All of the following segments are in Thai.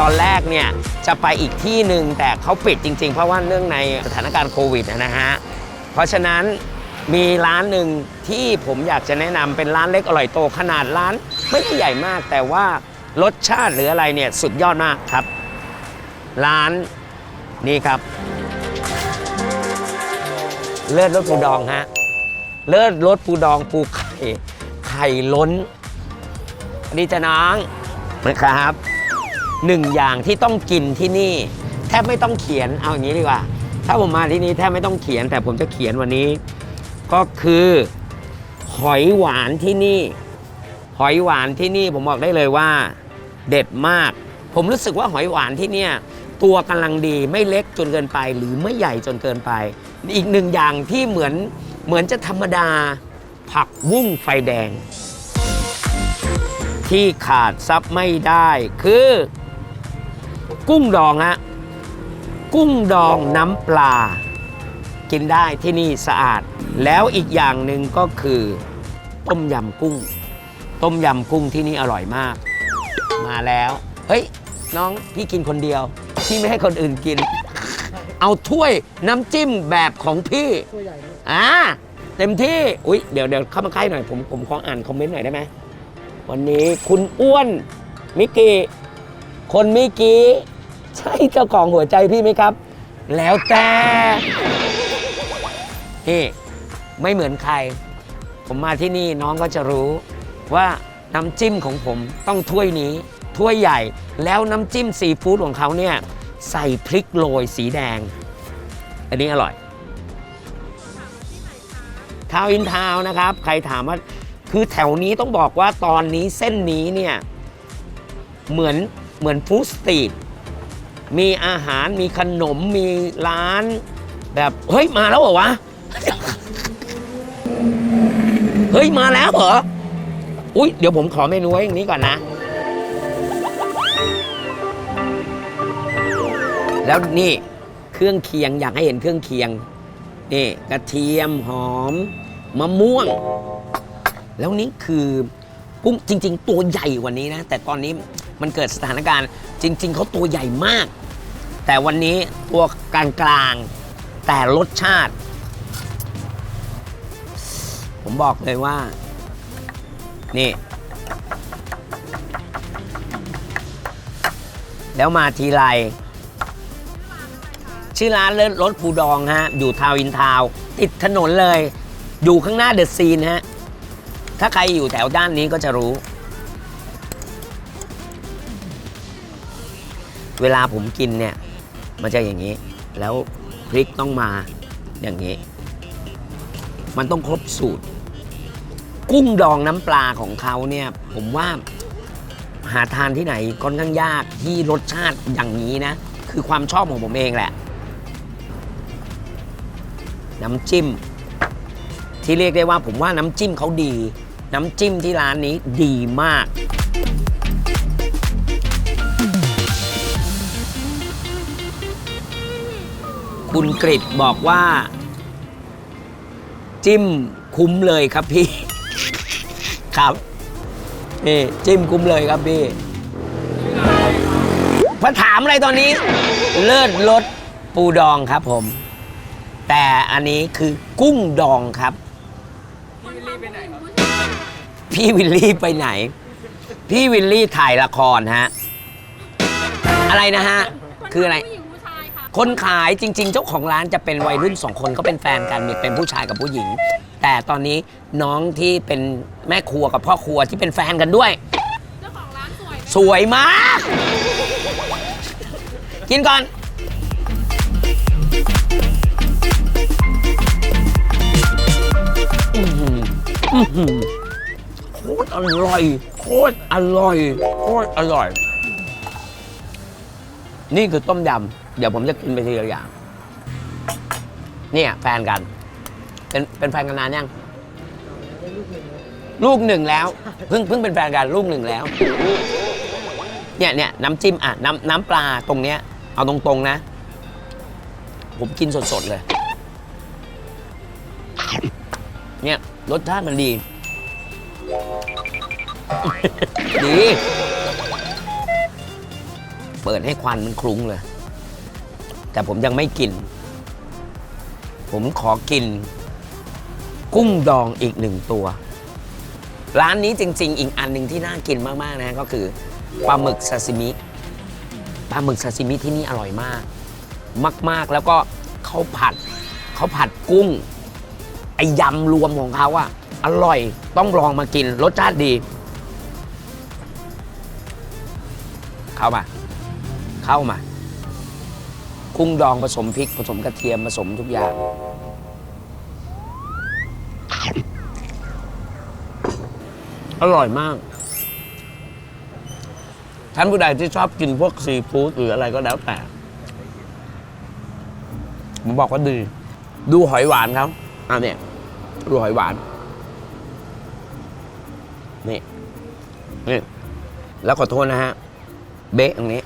ตอนแรกเนี่ยจะไปอีกที่หนึ่งแต่เขาปิดจริง ๆ เพราะว่าเนื่องในสถานการณ์โควิดนะฮะ เพราะฉะนั้นมีร้านหนึ่งที่ผมอยากจะแนะนำเป็นร้านเล็กอร่อยโตขนาดร้าน ไม่ได้ใหญ่มากแต่ว่ารสชาติหรืออะไรเนี่ยสุดยอดมากครับ ร้านนี่ครับ เลิศรสปูดองฮะเลิศรสปูดองปูไข่ไข่ล้น ดีจะน้องนะครับ หนึ่งอย่างที่ต้องกินที่นี่ แทบไม่ต้องเขียนเอาอย่างนี้ดีกว่า ถ้าผมมาที่นี่แทบไม่ต้องเขียนแต่ผมจะเขียนวันนี้ ก็คือหอยหวานที่นี่ หอยหวานที่นี่ผมบอกได้เลยว่า เด็ดมาก ผมรู้สึกว่าหอยหวานที่เนี่ยตัวกำลังดีไม่เล็กจนเกินไป หรือไม่ใหญ่จนเกินไป อีกหนึ่งอย่างที่เหมือนเหมือนจะธรรมดา ผักวุ้งไฟแดง ที่ขาดซับไม่ได้คือ กุ้งดองฮะกุ้งดองน้ำปลา กินได้ที่นี่สะอาด แล้วอีกอย่างหนึ่งก็คือ ต้มยำกุ้ง ต้มยำกุ้งที่นี่อร่อยมาก มาแล้ว เฮ้ย น้องพี่กินคนเดียว พี่ไม่ให้คนอื่นกิน เอาถ้วยน้ำจิ้มแบบของพี่อ่าเต็มที่ อุ๊ยเดี๋ยวเดี๋ยวเข้ามาใกล้หน่อย ผมผมขออ่านคอมเมนต์หน่อยได้ไหม วันนี้คุณอ้วน มิกกี้ คนมิกี้ ใช่เจ้าของหัวใจพี่ไหมครับ แล้วแต่นี่ไม่เหมือนใคร ผมมาที่นี่น้องก็จะรู้ว่าน้ำจิ้มของผมต้องถ้วยนี้ ถ้วยใหญ่แล้วน้ำจิ้มซีฟู้ดของเขาเนี่ยใส่พริกโรยสีแดง อันนี้อร่อยทาวอินทาวนะครับ ใครถามว่าคือแถวนี้ต้องบอกว่าตอนนี้เส้นนี้เนี่ย เหมือนเหมือนฟู้ดสตรีท มีอาหารมีขนมมีร้าน แบบเฮ้ยมาแล้วเหรอวะ เฮ้ยมาแล้วเหรอ อุ๊ยเดี๋ยวผมขอเมนูไว้อย่างนี้ก่อนนะ แล้วนี่เครื่องเคียงอยากให้เห็นเครื่องเคียง นี่กระเทียมหอมมะม่วง แล้วนี่คือกุ้งจริง ๆ ตัวใหญ่กว่านี้นะ แต่ตอนนี้ มันเกิดสถานการณ์ จริง ๆเขาตัวใหญ่มาก แต่วันนี้ตัวกลางๆ แต่รสชาติ ผมบอกเลยว่า นี่ แล้วมาทีไรชื่อร้านเลิศรสปูดองฮะ อยู่ทาวอินทาว ติดถนนเลย อยู่ข้างหน้าเดอะซีนฮะ ถ้าใครอยู่แถวด้านนี้ก็จะรู้ เวลาผมกินเนี่ยมันจะอย่างนี้ แล้วพริกต้องมาอย่างนี้ มันต้องครบสูตร กุ้งดองน้ำปลาของเขาเนี่ยผมว่าหาทานที่ไหนค่อนข้างยากที่รสชาติอย่างนี้นะ คือความชอบของผมเองแหละ น้ำจิ้ม ที่เรียกได้ว่าผมว่าน้ำจิ้มเขาดี น้ำจิ้มที่ร้านนี้ดีมาก คุณกริดบอกว่า จิ้มคุ้มเลยครับพี่ ครับนี่จิ้มคุ้มเลยครับพี่มาถามอะไรตอนนี้ เลิศรสปูดองครับผม แต่อันนี้คือกุ้งดองครับ พี่วิลลี่ไปไหน พี่วิลลี่ถ่ายละครฮะ อะไรนะฮะ คืออะไร ผู้หญิง คนขายจริง ๆ เจ้าของร้านจะเป็นวัยรุ่นสองคนก็เป็นแฟนกันมีเป็นผู้ชายกับผู้หญิง แต่ตอนนี้น้องที่เป็นแม่ครัวกับพ่อครัวที่เป็นแฟนกันด้วย เจ้าของร้านสวยสวยมาก กินก่อน อื้อหืออื้อหือโคตรอร่อย โคตรอร่อย โคตรอร่อย นี่คือต้มยำ เดี๋ยวผมจะกินไปทีละอย่าง เนี่ยแฟนกัน เป็นเป็นแฟนกันนานยัง ลูกหนึ่งแล้ว เพิ่งเพิ่งเป็นแฟนกันลูกหนึ่งแล้ว เนี่ยเนี่ยน้ำจิ้มอะน้ำน้ำปลาตรงเนี้ย เอาตรงๆนะ ผมกินสดๆเลย เนี่ยรสชาติมันดี ดี เปิดให้ควันมันคลุ้งเลย แต่ผมยังไม่กิน ผมขอกิน กุ้งดองอีกหนึ่งตัว ร้านนี้จริง ๆ อีกอันหนึ่งที่น่ากินมากๆนะก็คือปลาหมึกซาซิมิปลาหมึกซาซิมิที่นี่อร่อยมาก มาก ๆ แล้วก็เขาผัดเขาผัดกุ้งไอยำรวมของเขาอะอร่อยต้องลองมากินรสชาติดี เข้ามา เข้ามา กุ้งดองผสมพริกผสมกระเทียมผสมทุกอย่าง อร่อยมาก ท่านผู้ใดที่ชอบกินพวกซีฟู้ดหรืออะไรก็แล้วแต่ ผมบอกว่าดี ดูหอยหวานเขาอ่าเนี่ย ดูหอยหวาน นี่นี่แล้วขอโทษนะฮะ เบ๊ะตรงนี้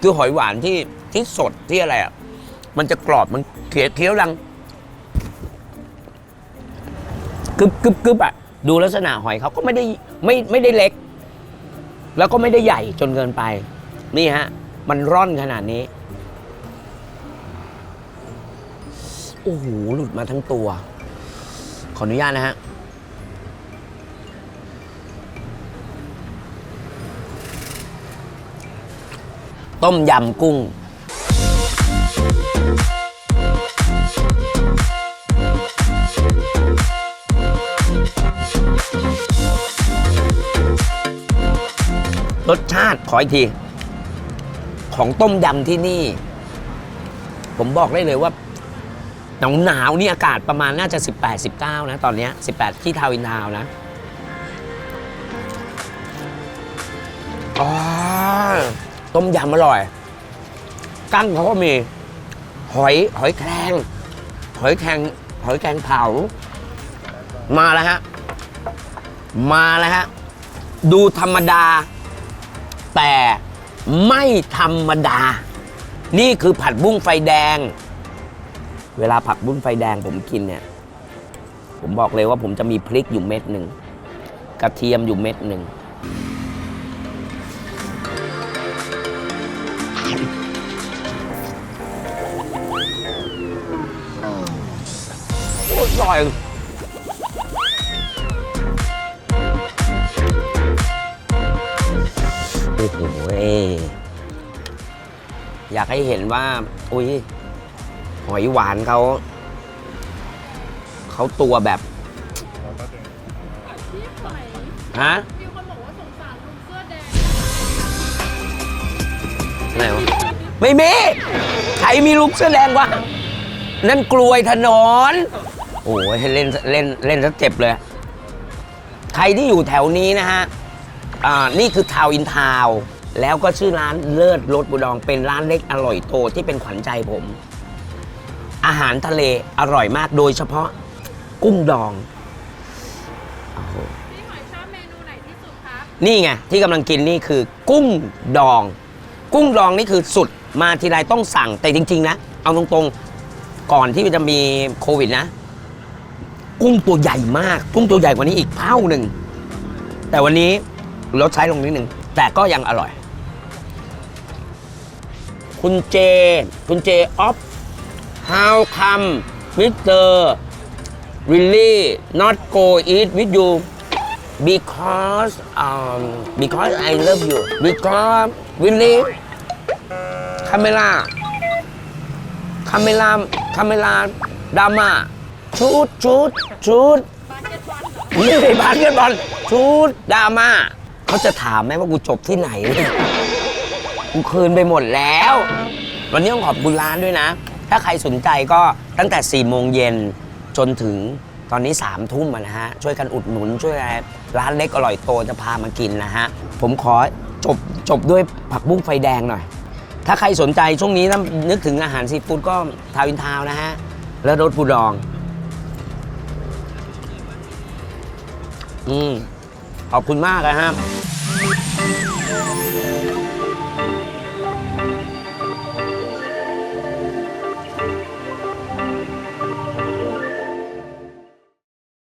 คือหอยหวานที่ที่สดที่อะไรอะ มันจะกรอบมันเคี้ยวเคี้ยวดังกึบกึบกึบอะ ดูลักษณะหอยเขาก็ไม่ได้ไม่ไม่ได้เล็ก แล้วก็ไม่ได้ใหญ่จนเกินไป นี่ฮะ มันร่อนขนาดนี้ โอ้โห หลุดมาทั้งตัว ขออนุญาตนะฮะ ต้มยำกุ้ง รสชาติขออีกที ของต้มยำที่นี่ ผมบอกได้เลยว่า หนาวหนาวๆนี่อากาศประมาณน่าจะ 18 19 นะ ตอนนี้ 18 ที่ทาวินทาวน์นะอ๋อ ต้มยำอร่อย กั้งเขาก็มี หอย หอยแครงหอยแครงหอยแครงเผา มาแล้วฮะ มาแล้วฮะ ดูธรรมดา แต่ไม่ธรรมดา นี่คือผัดบุ้งไฟแดง เวลาผักบุ้งไฟแดงผมกินเนี่ย ผมบอกเลยว่าผมจะมีพริกอยู่เม็ดหนึ่ง กระเทียมอยู่เม็ดหนึ่ง อ้ยอร่อยโอ้โหเว้ยอยากให้เห็นว่า อุ้ยหอยหวานเขา เขาตัวแบบพี่หอยฮะ ไหนวะไม่มีใครมีลูกเสื้อแดงวะนั่นกลวยถนนโอ้ยเล่นเล่นเล่นซะเจ็บเลย ใครที่อยู่แถวนี้นะฮะอ่านี่คือทาวอินทาวน์แล้วก็ชื่อร้านเลิศรสบุดอง เป็นร้านเล็กอร่อยโตที่เป็นขวัญใจผม อาหารทะเลอร่อยมากโดยเฉพาะกุ้งดองโอ้โหพี่หอยชอบเมนูไหนที่สุดครับ นี่ไงที่กำลังกินนี่คือกุ้งดอง กุ้งดองนี่คือสุดมาทีไรต้องสั่งแต่จริง ๆ นะ เอาตรงๆ ก่อนที่จะมีโควิดนะ กุ้งตัวใหญ่มาก กุ้งตัวใหญ่กว่านี้อีกเท่าหนึ่ง แต่วันนี้ลดใช้ลงนิดหนึ่งแต่ก็ยังอร่อย คุณเจ คุณเจออฟ how come Mr. really not go eat with you because um because I love you because really คาเมล่าคาเมล่าคาเมล่าดาม่าชุดชุดชุดบาสเกตบอลเหรอนี่บาสเกตบอลชุดดราม่าเขาจะถามไหมว่ากูจบที่ไหนเนี่ยกูคืนไปหมดแล้ว วันนี้ต้องขอบคุณร้านด้วยนะ ถ้าใครสนใจก็ตั้งแต่4ี่โมงเย็นจนถึงตอนนี้3ามทุ่มนะฮะ ช่วยกันอุดหนุนช่วยอะไรร้านเล็กอร่อยโตจะพามากินนะฮะ ผมขอจบจบด้วยผักบุ้งไฟแดงหน่อย ถ้าใครสนใจช่วงนี้ถ้านึกถึงอาหารซีฟู้ดก็ทาวินทาวน์นะฮะ แล้วรสปูดอง อืม ขอบคุณมากนะครับ